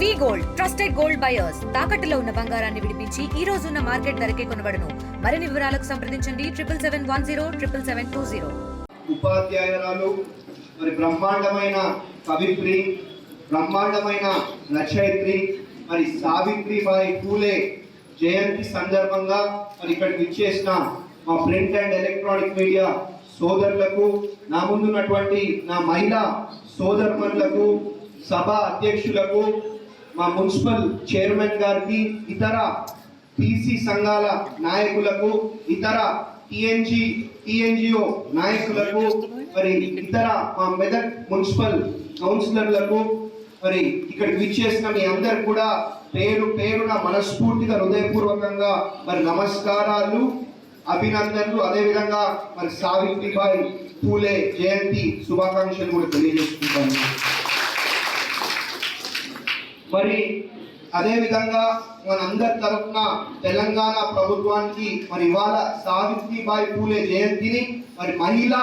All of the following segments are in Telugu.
V gold trusted gold buyers తాకట్టులో ఉన్న బంగారాన్ని విడిపించి ఈ రోజు ఉన్న మార్కెట్ ధరకే కొనబడను. మరిన్ని వివరాలకు సంప్రదించండి. Triple seven one zero triple seven two zero ఉపాధ్యాయురాలు మరి బ్రహ్మాండమైన కవిత్రి బ్రహ్మాండమైన రచయిత్రి మరి సావిత్రి సావిత్రిబాయి పూలే జయంతి సందర్భంగా మరి ఇక్కడికి ఇచ్చేసిన మా ప్రింట్ అండ్ ఎలక్ట్రానిక్ మీడియా సోదరులకు నా ముందున్నటువంటి నా మహిళా సోదరులకు సభ అధ్యక్షులకు మా మున్సిపల్ చైర్మన్ గారికి ఇతర టీసీ సంఘాల నాయకులకు ఇతర టిఎన్జి టిఎన్జిఓ నాయకులకు మరి ఇతర మా మెదక్ మున్సిపల్ కౌన్సిలర్లకు మరి ఇక్కడ విచ్చేసిన మీ అందరు కూడా పేరు పేరున మనస్ఫూర్తిగా హృదయపూర్వకంగా మరి నమస్కారాలు అభినందనలు. అదేవిధంగా మరి సావిత్రిబాయి పూలే జయంతి శుభాకాంక్షలు కూడా తెలియజేసుకుంటాను. మరి అదే విధంగా మనందరి తరఫున తెలంగాణ ప్రభుత్వానికి మరి ఇవాళ సావిత్రిబాయి పూలే జయంతిని మరి మహిళా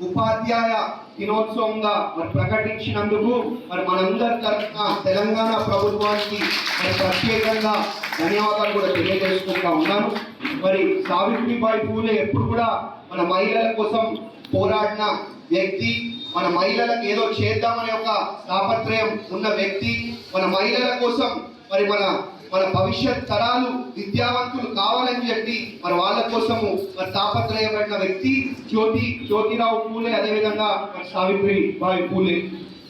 ఉపాధ్యాయ దినోత్సవంగా మరి ప్రకటించినందుకు మరి మనందరి తరఫున తెలంగాణ ప్రభుత్వానికి మరి ప్రత్యేకంగా ధన్యవాదాలు కూడా తెలియజేసుకుంటా ఉన్నాను. మరి సావిత్రిబాయి పూలే ఎప్పుడు కూడా మన మహిళల కోసం పోరాడిన వ్యక్తి మన మహిళలకు ఏదో చేద్దామనే ఒక తాపత్రయం ఉన్న వ్యక్తి మన మహిళల కోసం మరి మన మన భవిష్యత్ తరాలు విద్యావంతులు కావాలని చెప్పి మరి వాళ్ళ కోసము మరి తాపత్రయమైన వ్యక్తి జ్యోతి జ్యోతిరావు పూలే అదేవిధంగా మరి సావిత్రి బాయి పూలే.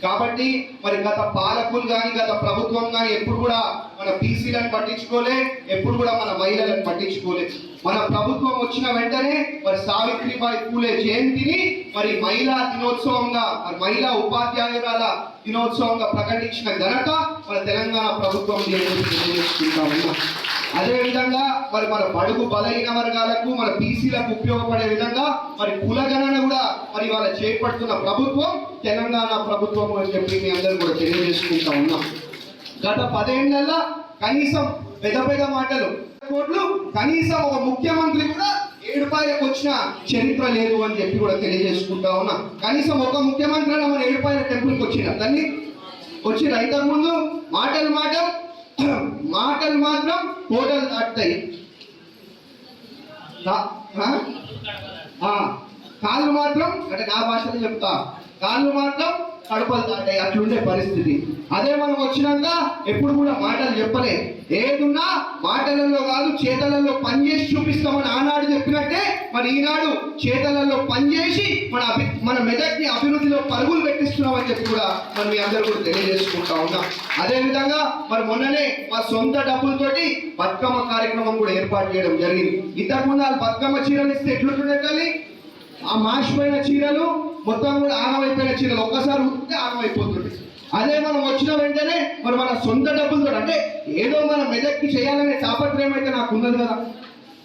కాబట్టి మరి గత పాలకులు కానీ గత ప్రభుత్వం కానీ ఎప్పుడు కూడా మన బీసీలను పట్టించుకోలే ఎప్పుడు కూడా మన మహిళలను పట్టించుకోలే. మన ప్రభుత్వం వచ్చిన వెంటనే మరి సావిత్రిబాయి పూలే జయంతిని మరి మహిళా దినోత్సవంగా మరి మహిళా ఉపాధ్యాయురాల దినోత్సవంగా ప్రకటించిన ఘనత మన తెలంగాణ ప్రభుత్వం తెలియజేసుకుంటాము ఉన్నాం అదే విధంగా మరి మన బడుగు బలహీన వర్గాలకు మన బీసీలకు ఉపయోగపడే విధంగా మరి కులగణన కూడా మరి వాళ్ళ చేపడుతున్న ప్రభుత్వం తెలంగాణ ప్రభుత్వం అని చెప్పి మీ అందరూ కూడా తెలియజేసుకుంటా ఉన్నాం. గత పదేళ్ళలో కనీసం పెద్ద పెద్ద మాటలు. కోట్లు కనీసం ఒక ముఖ్యమంత్రి కూడా ఏడుపాయలకు వచ్చిన చరిత్ర లేదు అని చెప్పి కూడా తెలియజేసుకుంటా ఉన్నా. కనీసం ఒక ముఖ్యమంత్రి మన ఏడుపాయల టెంపుల్కి వచ్చిన. తల్లి వచ్చి రైతు ముందు మాటలు మాటలు మాటలు మాత్రం కోటలు దాటుతాయి. కాళ్ళు మాత్రం అంటే నా భాషలో చెప్తా. కాళ్ళు మాత్రం కడపలు దాటాయి. అట్లుండే పరిస్థితి. అదే మనం వచ్చినాక ఎప్పుడు కూడా మాటలు చెప్పలే. ఏదున్నా మాటలలో కాదు చేతలలో పనిచేసి చూపిస్తామని ఆనాడు చెప్పినట్టే మరి ఈనాడు చేతలలో పనిచేసి మన అభి మన మెదక్ని అభివృద్ధిలో పరుగులు పెట్టిస్తున్నామని చెప్పి కూడా మనం మీ అందరూ కూడా తెలియజేసుకుంటా ఉన్నాం. అదే విధంగా మరి మొన్ననే మా సొంత డబ్బులతోటి బతుకమ్మ కార్యక్రమం కూడా ఏర్పాటు చేయడం జరిగింది. ఇంతకుముందు వాళ్ళు బతుకమ్మ చీరలు ఇస్తే ఎట్లుంటుండే కానీ ఆ మాసిపోయిన చీరలు మొత్తం కూడా ఆనమైపోయిన చీరలు ఒక్కసారి ఉంటే ఆనమైపోతుంది అదే మనం వచ్చిన వెంటనే మరి మన సొంత డబ్బులతో అంటే ఏదో మన మెదక్కి చేయాలనే తాపత్రయం అయితే నాకు ఉన్నది కదా.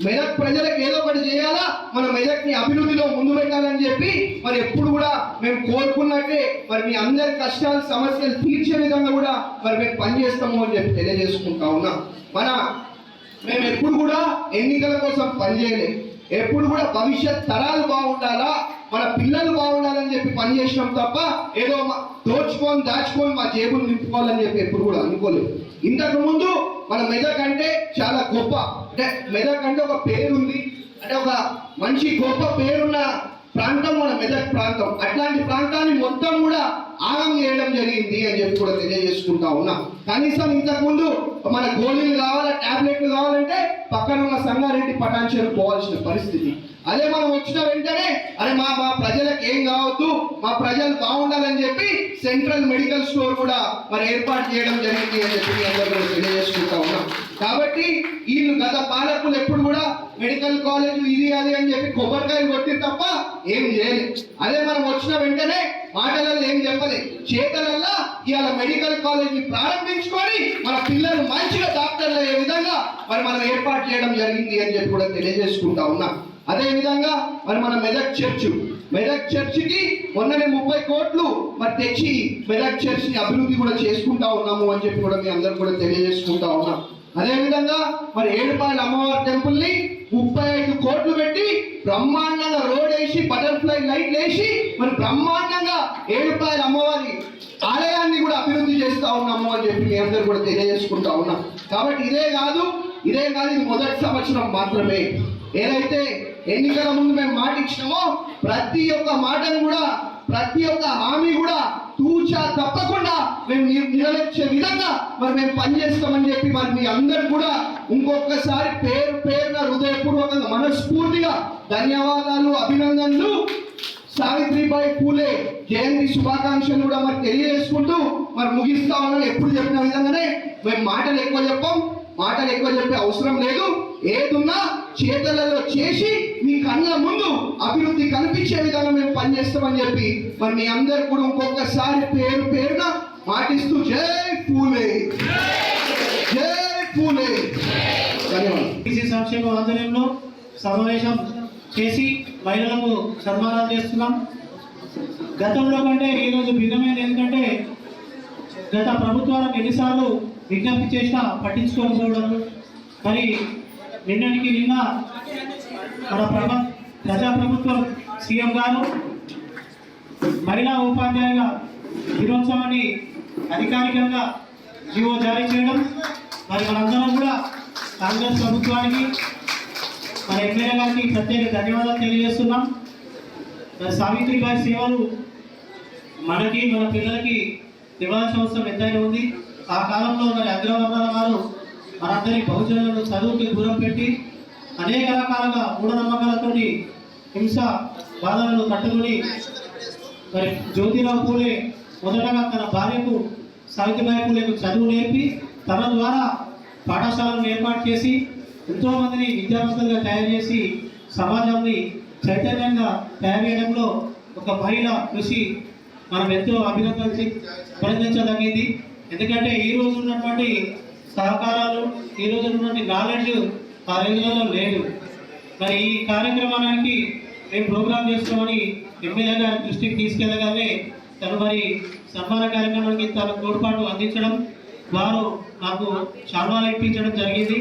మెదక్ ప్రజలకు ఏదో ఒకటి చేయాలా? మన మెదక్ని అభివృద్ధిలో ముందు పెట్టాలని చెప్పి మరి ఎప్పుడు కూడా మేము కోరుకున్నట్టే మరి మీ అందరి కష్టాలు సమస్యలు తీర్చే విధంగా కూడా మరి మేము పనిచేస్తాము అని చెప్పి తెలియజేసుకుంటా ఉన్నాం. మన మేము ఎప్పుడు కూడా ఎన్నికల కోసం పనిచేయలేము ఎప్పుడు కూడా భవిష్యత్ తరాలు బాగుండాలా? మన పిల్లలు బాగుండాలని చెప్పి పని చేసినాం తప్ప ఏదో మా- దోచుకొని దాచుకొని మా జేబులు నింపుకోవాలని చెప్పి ఎప్పుడు కూడా అనుకోలేదు. ఇంతకు ముందు మన మెదక్ అంటే చాలా గొప్ప. అంటే మెదక్ అంటే ఒక పేరుంది. అంటే ఒక మంచి గొప్ప పేరున్న ప్రాంతం మన మెదక్ ప్రాంతం. అట్లాంటి ప్రాంతాన్ని మొత్తం కూడా ఆగం చేయడం జరిగింది అని చెప్పి కూడా తెలియజేసుకుంటా ఉన్నా. కనీసం ఇంతకుముందు మన గోళీలు కావాలా టాబ్లెట్లు కావాలంటే పక్కన ఉన్న సంగారెడ్డి పటాన్చేరు పోవాల్సిన పరిస్థితి. అదే మనం వచ్చిన వెంటనే అరే మా మా ప్రజలకు ఏం కావద్దు మా ప్రజలు బాగుండాలని చెప్పి సెంట్రల్ మెడికల్ స్టోర్ కూడా మరి ఏర్పాటు చేయడం జరిగింది అని చెప్పి అందరూ తెలియజేసుకుంటా ఉన్నాం. కాబట్టి వీళ్ళు గత పాలకులు ఎప్పుడు కూడా మెడికల్ కాలేజ్ ఇది అది అని చెప్పి కొబ్బరికాయలు కొట్టి తప్ప ఏం చేయలేదు అదే మనం వచ్చిన వెంటనే మాటలలో ఏం చెప్పలే. చేతలల్లో ఇవాళ మెడికల్ కాలేజ్ ప్రారంభించుకొని మన పిల్లలు మంచిగా డాక్టర్లు అయ్యే విధంగా మరి మనం ఏర్పాటు చేయడం జరిగింది అని చెప్పి కూడా తెలియజేసుకుంటా ఉన్నాం. అదే విధంగా మరి మన మెదక్ చర్చ్ మెదక్ చర్చికి మొన్ననే ముప్పై కోట్లు మరి తెచ్చి మెదక్ చర్చ్ని అభివృద్ధి కూడా చేసుకుంటా ఉన్నాము అని చెప్పి కూడా మీ అందరు కూడా తెలియజేసుకుంటా ఉన్నాం. అదే విధంగా మరి ఏడుపాయల అమ్మవారి టెంపుల్ని ముప్పై ఐదు కోట్లు పెట్టి బ్రహ్మాండంగా రోడ్ వేసి బటర్ఫ్లై లైట్ వేసి మరి బ్రహ్మాండంగా ఏడుపాయల అమ్మవారి ఆలయాన్ని కూడా అభివృద్ధి చేస్తా ఉన్నాము అని చెప్పి మీ అందరు కూడా తెలియజేసుకుంటా ఉన్నాం. కాబట్టి ఇదే కాదు ఇదే కాదు ఇది మొదటి సంవత్సరం మాత్రమే. ఏదైతే ఎన్నికల ముందు మేము మాట ఇచ్చినామో ప్రతి ఒక్క మాటను కూడా ప్రతి ఒక్క హామీ కూడా తూచా తప్పకుండా మేము ని- విధంగా మరి మేము పనిచేస్తామని చెప్పి మరి మీ అందరు కూడా ఇంకొకసారి పేరు పేరున హృదయపూర్వకంగా మనస్ఫూర్తిగా ధన్యవాదాలు అభినందనలు. సావిత్రిబాయి పూలే జయంతి శుభాకాంక్షలు కూడా మరి తెలియజేసుకుంటూ మరి ముగిస్తా ఉన్నాను. ఎప్పుడు చెప్పిన విధంగానే మేము మాటలు ఎక్కువ చెప్పాం. మాటలు ఎక్కువ చెప్పే అవసరం లేదు. ఏదున్నా చేతలలో చేసి మీ కళ్ళ ముందు అభివృద్ధి కనిపించే విధంగా మేము పనిచేస్తామని చెప్పి మరి మీ అందరు కూడా ఇంకొకసారి పేరు పేరున మాటిస్తూ జై పూలే. జై పూలే. ధన్యవాదాలు. సంక్షేమ ఆధ్వర్యంలో సమావేశం చేసి మహిళలకు సన్మానాలు చేస్తున్నాం. గతంలో కంటే ఈరోజు భిన్నమైనది ఎందుకంటే గత ప్రభుత్వాలకు ఎన్నిసార్లు విజ్ఞప్తి చేసినా పట్టించుకోకపోవడం. మరి నిన్నటికి నిన్న మన ప్రభ ప్రజాప్రభుత్వం సీఎం గారు మహిళా ఉపాధ్యాయుల దినోత్సవాన్ని అధికారికంగా జీవో జారీ చేయడం మరి మనందరం కూడా కాంగ్రెస్ ప్రభుత్వానికి మన ఎమ్మెల్యే గారికి ప్రత్యేక ధన్యవాదాలు తెలియజేస్తున్నాం. మరి సావిత్రి గారి సేవలు మనకి మన పిల్లలకి ఇవ్వాల్సిన అవసరం ఎంతైనా ఉంది. ఆ కాలంలో మరి అగ్రవర్ణాల వారు మనందరి బహుజనులను చదువుకి దూరం పెట్టి అనేక రకాలుగా మూఢనమ్మకాలతోటి హింస బాధలను తట్టుకొని మరి జ్యోతిరావు పూలే మొదటగా తన భార్యకు సావిత్రిబాయి పూలేకు చదువు నేర్పి తన ద్వారా పాఠశాలను ఏర్పాటు చేసి ఎంతోమందిని విద్యావంతులుగా తయారు చేసి సమాజాన్ని చైతన్యంగా తయారు చేయడంలో ఒక మహిళ కృషి మనం ఎంతో అభినందించి ప్రయత్నించదగింది ఎందుకంటే ఈ రోజు ఉన్నటువంటి సహకారాలు ఈ రోజు ఉన్నటువంటి నాలెడ్జ్ ఆ రోజులలో లేదు. మరి ఈ కార్యక్రమానికి మేము ప్రోగ్రామ్ చేసుకోమని ఎమ్మెల్యే గారి దృష్టికి తీసుకెళ్ళగానే తను మరి సన్మాన కార్యక్రమానికి తన తోడ్పాటు అందించడం వారు నాకు శాల్వాలు ఇప్పించడం జరిగింది.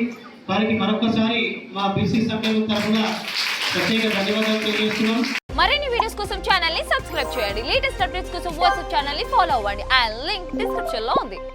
వారికి మరొకసారి మా బీసీ సంఘం తరఫున ప్రత్యేక ధన్యవాదాలు తెలియజేస్తున్నాం. మరిన్ని వీడియోస్ కోసం ఛానల్ని సబ్స్క్రైబ్ చేయండి. లేటెస్ట్ అప్డేట్స్ కోసం వాట్సాప్ ఛానల్ని ఫాలో అవ్వండి. ఆ లింక్ డిస్క్రిప్షన్లో ఉంది.